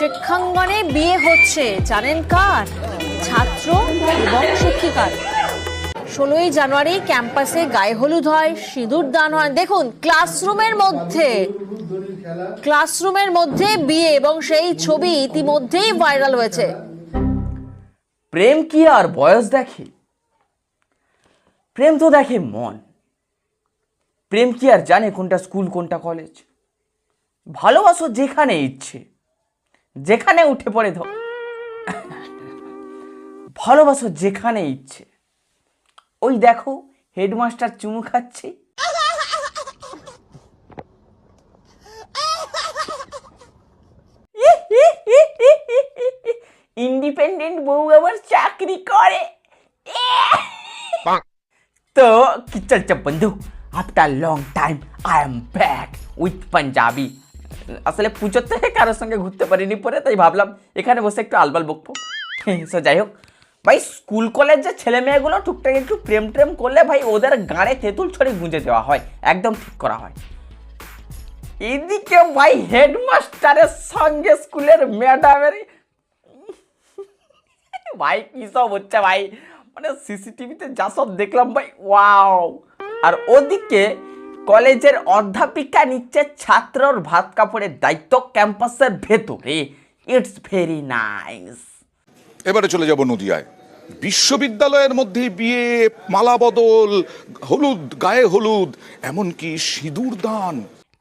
শিক্ষাঙ্গনে বিয়ে হচ্ছে। জানেন কার? ছাত্র এবং শিক্ষিকার। ষোলোই জানুয়ারি ক্যাম্পাসে গায়ে হলুদ হয়, সিঁদুর দান হয়। দেখুন, ক্লাসরুমের মধ্যে ক্লাসরুমের মধ্যে বিয়ে এবং সেই ছবি ইতিমধ্যেই ভাইরাল হয়েছে। প্রেম কি আর বয়স দেখে? প্রেম তো দেখে মন। প্রেম কি আর জানে কোনটা স্কুল, কোনটা কলেজ? ভালোবাসো যেখানে ইচ্ছে। যেখানে উঠে পড়ে ধর ভালোবাসো যেখানে ইচ্ছে। ওই দেখো হেডমাস্টার চুমু খাচ্ছে। ইন্ডিপেন্ডেন্ট বউ আবার চাকরি করে। তো কি চলছে বন্ধু? After long time I am back with Punjabi আসলে পুজোতে কারোর সঙ্গে ঘুরতে পারিনি পরে, তাই ভাবলাম এখানে বসে একটু আলবাল বকবো। সো যাই হোক। ভাই, স্কুল কলেজের ছেলে মেয়েগুলো টুকটাক একটু প্রেম ট্রেম করলে ভাই, ওদের গাড়ে তেঁতুল ছড়ি গুঁজে দেওয়া হয়। একদম ঠিক করা হয়। এদিকে ভাই, হেডমাস্টারের সঙ্গে স্কুলের ম্যাডামের ভাই, কি সব হচ্ছে ভাই? মানে সিসিটিভিতে যা সব দেখলাম ভাই, ওয়াও। আর ওদিকে কলেজের অধ্যাপিকা নিচ্ছে ছাত্রর ভাত কাপড়ের দায়িত্ব ক্যাম্পাসের ভেতরে। ইটস ভেরি নাইস এবারে চলে যাব নদিয়ায়। বিশ্ববিদ্যালয়ের মধ্যে বিয়ে মালা বদল হলুদ গায়ে হলুদ এমনকি সিঁদুর দান।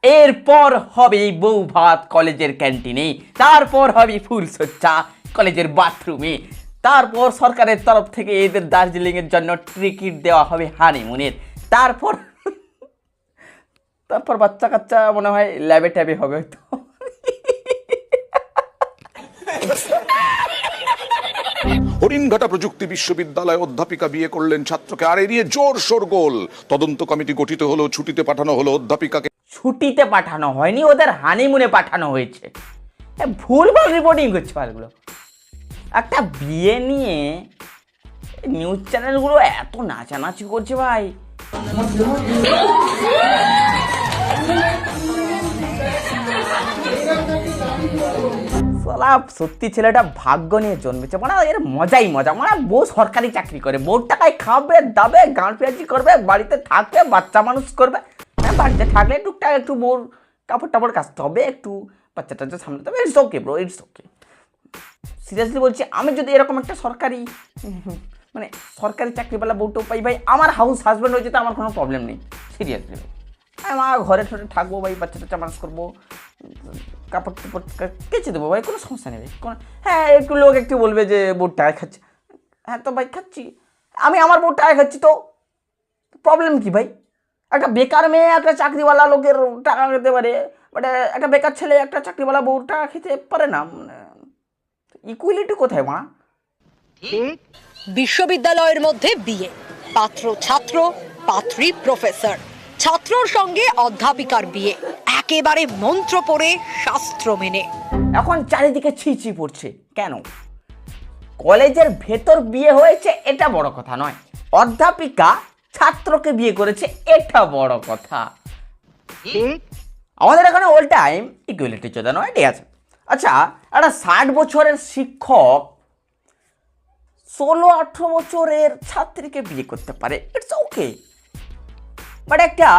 এরপর হবে বউ ভাত কলেজের ক্যান্টিনে তারপর হবে ফুলসজ্জা কলেজের বাথরুমে। তারপর সরকারের তরফ থেকে এদের দার্জিলিং এর জন্য টিকিট দেওয়া হবে হানিমুনের। তারপর তারপর বাচ্চা কাচ্চা মনে হয় ল্যাবে ট্যাবে হবে হয়তো। হরিণঘাটা প্রযুক্তি বিশ্ববিদ্যালয়ে অধ্যাপিকা বিয়ে করলেন ছাত্রকে আর এড়িয়ে জোর শোরগোল। তদন্ত কমিটি গঠিত হলো ছুটিতে পাঠানো হলো অধ্যাপিকাকে। ছুটিতে পাঠানো হয়নি ওদের হানিমুনে পাঠানো হয়েছে। ভুলভাল রিপোর্টিং করছে মালগুলো একটা বিয়ে নিয়ে নিউজ চ্যানেলগুলো এত নাচানাচি করছে ভাই। সত্যি ছেলেটা ভাগ্য নিয়ে জন্মেছে। মানে এর মজাই মজা। মানে বউ সরকারি চাকরি করে। বউর টাকায় খাবে, দাবে, গান পেঁয়াজি করবে, বাড়িতে থাকবে, বাচ্চা মানুষ করবে। হ্যাঁ বাড়িতে থাকলে টুকটাক একটু বউর কাপড় টাপড় কাচতে হবে, একটু বাচ্চা টাচ্চা সামলাতে হবে। It's okay bro it's okay seriously বলছি, আমি যদি এরকম একটা সরকারি মানে সরকারি চাকরিওয়ালা বউটো পাই ভাই, আমার হাউস হাজব্যান্ড হয়ে যেতে আমার কোনো প্রবলেম নেই। সিরিয়াসলি আমার ঘরে ঠরে থাকব ভাই বাচ্চা টাচ্চা মানুষ করব, কাপড় টাপড় কেচে দেবো ভাই কোনো সমস্যা নেই কোনো হ্যাঁ একটু লোক একটু বলবে যে বউর টাকা খাচ্ছে। হ্যাঁ তো ভাই, খাচ্ছি। আমি আমার বউর টাকা খাচ্ছি তো। প্রবলেম কি ভাই? একটা বেকার মেয়ে একটা চাকরিওয়ালা লোকের টাকা খেতে পারে বাট একটা বেকার ছেলে একটা চাকরিওয়ালা বউর টাকা খেতে পারে না মানে ইকুয়ালিটি কোথায় মা? বিশ্ববিদ্যালয়ের মধ্যে বিয়ে পাত্র ছাত্র পাত্রী প্রফেসর ছাত্রর সঙ্গে অধ্যাপিকার বিয়ে। একেবারে মন্ত্র পড়ে, শাস্ত্র মেনে। এখন চারিদিকে ছি ছি পড়ছে। কেন? কলেজের ভেতর বিয়ে হয়েছে, এটা বড় কথা নয়। অধ্যাপিকা ছাত্রকে বিয়ে করেছে, এটা বড় কথা। আমাদের এখানে অল টাইম ইকুয়ালিটি চোদা নয়, ঠিক আছে? আচ্ছা একটা ষাট বছরের শিক্ষক ষোলো আঠেরো বছরের ছাত্রীকে বিয়ে করতে পারে ইটস ওকে বাট একটা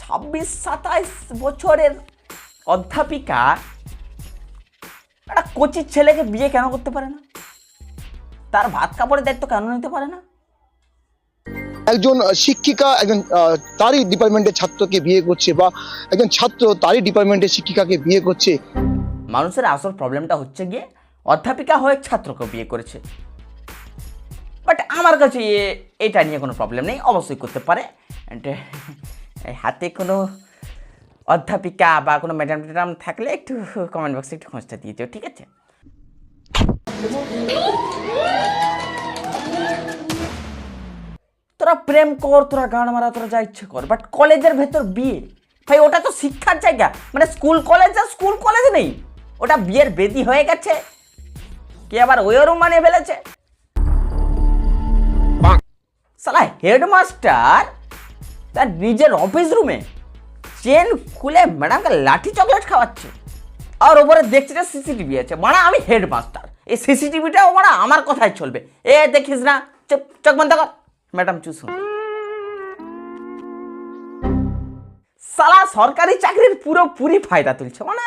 ছাব্বিশ সাতাইশ বছরের অধ্যাপিকা একটা কোচির ছেলেকে বিয়ে কেন করতে পারে না? তার ভাত কাপড়ের দায়িত্ব কেন নিতে পারে না? একজন শিক্ষিকা একজন তারই ডিপার্টমেন্টের ছাত্রকে বিয়ে করছে বা একজন ছাত্র তারই ডিপার্টমেন্টের শিক্ষিকাকে বিয়ে করছে। মানুষের আসল প্রবলেমটা হচ্ছে গিয়ে অধ্যাপিকা হয়ে ছাত্রকে বিয়ে করেছে। বাট আমার কাছে এটা নিয়ে কোনো প্রবলেম নেই। অবশ্যই করতে পারে। হাতে কোনো অধ্যাপিকা বা কোনো ম্যাডাম ট্যাডাম থাকলে একটু কমেন্ট বক্সে একটু খোঁজটা দিয়ে দিও ঠিক আছে? তোরা প্রেম কর তোরা গান মারা তোরা যা ইচ্ছে কর বাট কলেজের ভেতর বিয়ে ভাই ওটা তো শিক্ষার জায়গা মানে স্কুল কলেজ আর স্কুল কলেজ নেই ওটা বিয়ের বেদি হয়ে গেছে কে আবার ওই রুম বানিয়ে ফেলেছে সালা হেডমাস্টার তার নিজের অফিস রুমে চেন খুলে ম্যাডামকে লাঠি চকলেট খাওয়াচ্ছে। আর ওপরে দেখছি যে সিসিটিভি আছে। মানে আমি হেডমাস্টার এই সিসিটিভিটাও মানে আমার কথাই চলবে। এ দেখিস না। চুপ চোখ বন্ধ কর। ম্যাডাম চুসুন সালা সরকারি চাকরির পুরো পুরি ফায়দা তুলছে। মানে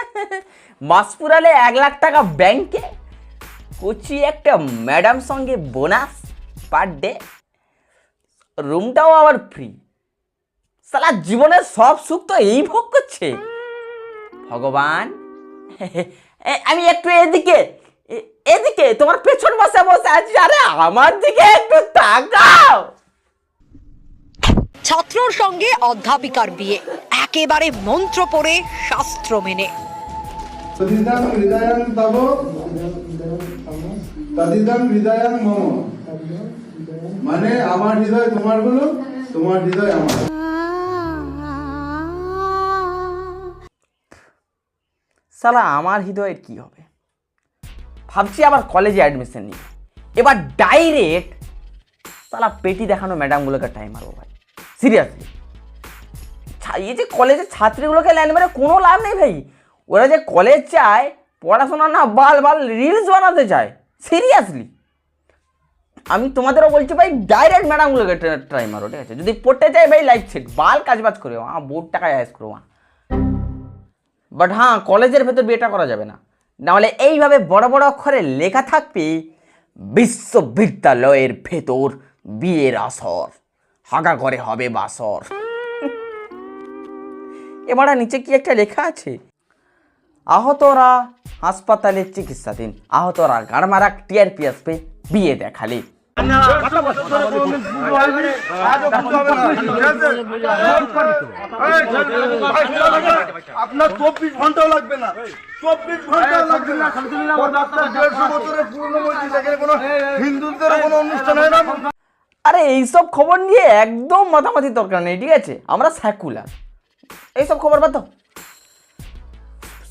মাস পুরালে এক লাখ টাকা ব্যাংকে কচি একটা ম্যাডাম সঙ্গে বোনাস পার ডে রুমটাও আবার ফ্রি সালা জীবনের সব সুখ তো এই ভোগ করছে। ভগবান? এ, আমি একটু এদিকে এ- এদিকে তোমার পেছন বসে বসে আছি আরে আমার দিকে একটু তাকাও। ছাত্রর সঙ্গে অধ্যাপিকার বিয়ে একেবারে মন্ত্র পড়ে শাস্ত্র মেনে। হৃদয়ং তব হৃদয়ং মম। মানে আমার হৃদয় তোমারগুলো তোমার হৃদয় আমার। সালা, আমার হৃদয়ের কি হবে? ভাবছি আবার কলেজে অ্যাডমিশন নিয়ে এবার ডাইরেক্ট সালা পেটি দেখানো ম্যাডামগুলোকে টাইম মারবো ভাই। সিরিয়াসলি এই যে কলেজের ছাত্রীগুলোকে লাইন মেরে কোনো লাভ নেই ভাই। ওরা যে কলেজ চায় পড়াশোনা না, বাল বাল রিলস বানাতে চায় সিরিয়াসলি আমি তোমাদেরও বলছি ভাই ডাইরেক্ট ম্যাডামগুলোকে ট্রাই মারো, ঠিক আছে? যদি পড়তে চাই ভাই লাইফ সেট বাল কাজ বাজ করে আমার বোর্ড টাকায় আয়াস করো বাট হ্যাঁ কলেজের ভেতর বিয়েটা করা যাবে না। নাহলে এইভাবে বড় বড় অক্ষরে লেখা থাকবে, বিশ্ববিদ্যালয়ের ভেতর বিয়ের আসর। হাগা করে হবে বাসর। এবার নিচে কি একটা লেখা আছে? আহতরা হাসপাতালে চিকিৎসাধীন, আহতরা গাড়মারা টিআরপি আসবে বিয়ে দেখালে। আপনার চব্বিশ ঘন্টাও লাগবে না। চব্বিশ ঘন্টাও লাগবে না। দেড়শো বছরের পুরনো মসজিদ এখানে কোনো হিন্দুদের কোনো অনুষ্ঠান হয় না। আরে, এইসব খবর নিয়ে একদম মাথামাথি দরকার নেই, ঠিক আছে? আমরা স্যাকুলার এইসব খবর বাদ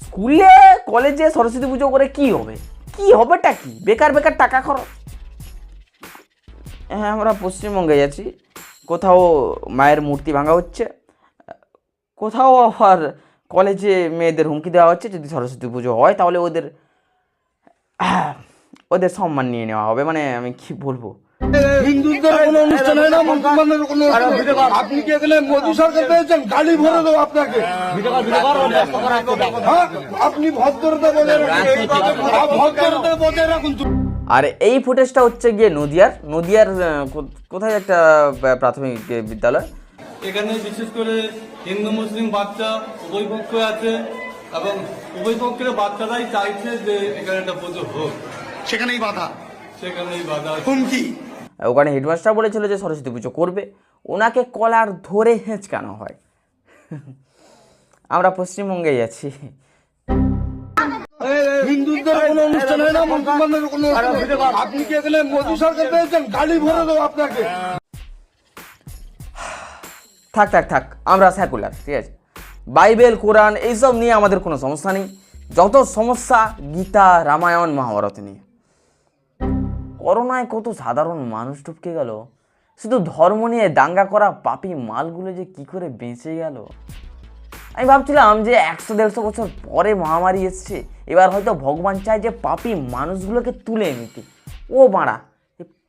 স্কুলে, কলেজে সরস্বতী পুজো করে কি হবে? কি হবেটা কি? বেকার বেকার টাকা খরচ। হ্যাঁ আমরা পশ্চিমবঙ্গে যাচ্ছি। কোথাও মায়ের মূর্তি ভাঙা হচ্ছে। কোথাও আবার কলেজে মেয়েদের হুমকি দেওয়া হচ্ছে। যদি সরস্বতী পুজো হয়, তাহলে ওদের ওদের সম্মান নিয়ে নেওয়া হবে। মানে আমি কি বলব? হ্যাঁ? আপনি ভদ্রতা বজায় রাখুন। ভদ্রতা বজায় রাখুন। আর এই ফুটেজটা হচ্ছে গিয়ে নদিয়ার নদিয়ার কোথায় একটা প্রাথমিক বিদ্যালয়? এখানে বিশেষ করে হিন্দু মুসলিম বাচ্চা উভয় পক্ষ আছে এবং উভয় পক্ষের বাচ্চারাই চাইছে যে এখানে একটা পুজো হোক। সেখানেই বাধা। সেখানেই বাধা। হুমকি। ওখানে হেডমাস্টার বলেছিল যে সরস্বতী পুজো করবে। ওনাকে কলার ধরে হেঁচকানো হয়। আমরা পশ্চিমবঙ্গে যাচ্ছি হিন্দুদের কোনো অনুষ্ঠান হয় না মুসলমানদের কোনো আপনি কি এখানে মোদী সরকার পেয়েছেন গালি ভরে দেবো আপনাকে। থাক থাক থাক আমরা সেকুলার ঠিক আছে? বাইবেল কোরআন এইসব নিয়ে আমাদের কোনো সমস্যা নেই। যত সমস্যা গীতা রামায়ণ মহাভারত নিয়ে। করোনায় কত সাধারণ মানুষ ঢুকে গেল। শুধু ধর্ম নিয়ে দাঙ্গা করা পাপি মালগুলো যে কি করে বেঁচে গেল? আমি ভাবছিলাম যে একশো দেড়শো বছর পরে মহামারী এসছে, এবার হয়তো ভগবান চায় যে পাপি মানুষগুলোকে তুলে নিতে। ও মারা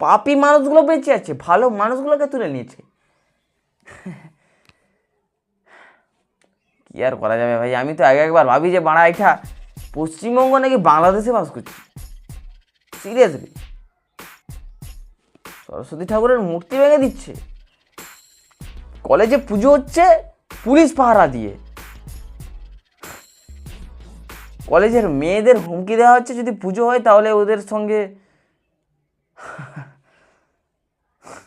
পাপি মানুষগুলো বেঁচে আছে, ভালো মানুষগুলোকে তুলে নিয়েছে। কি আর করা যাবে ভাই? আমি তো আগে একবার ভাবি যে বাড়া এটা পশ্চিমবঙ্গ নাকি বাংলাদেশে বাস করছি। সিরিয়াসলি। সরস্বতী ঠাকুরের মূর্তি ভেঙে দিচ্ছে। কলেজে পুজো হচ্ছে, পুলিশ পাহারা দিয়ে। কলেজের মেয়েদের হুমকি দেওয়া হচ্ছে যদি পুজো হয় তাহলে ওদের সঙ্গে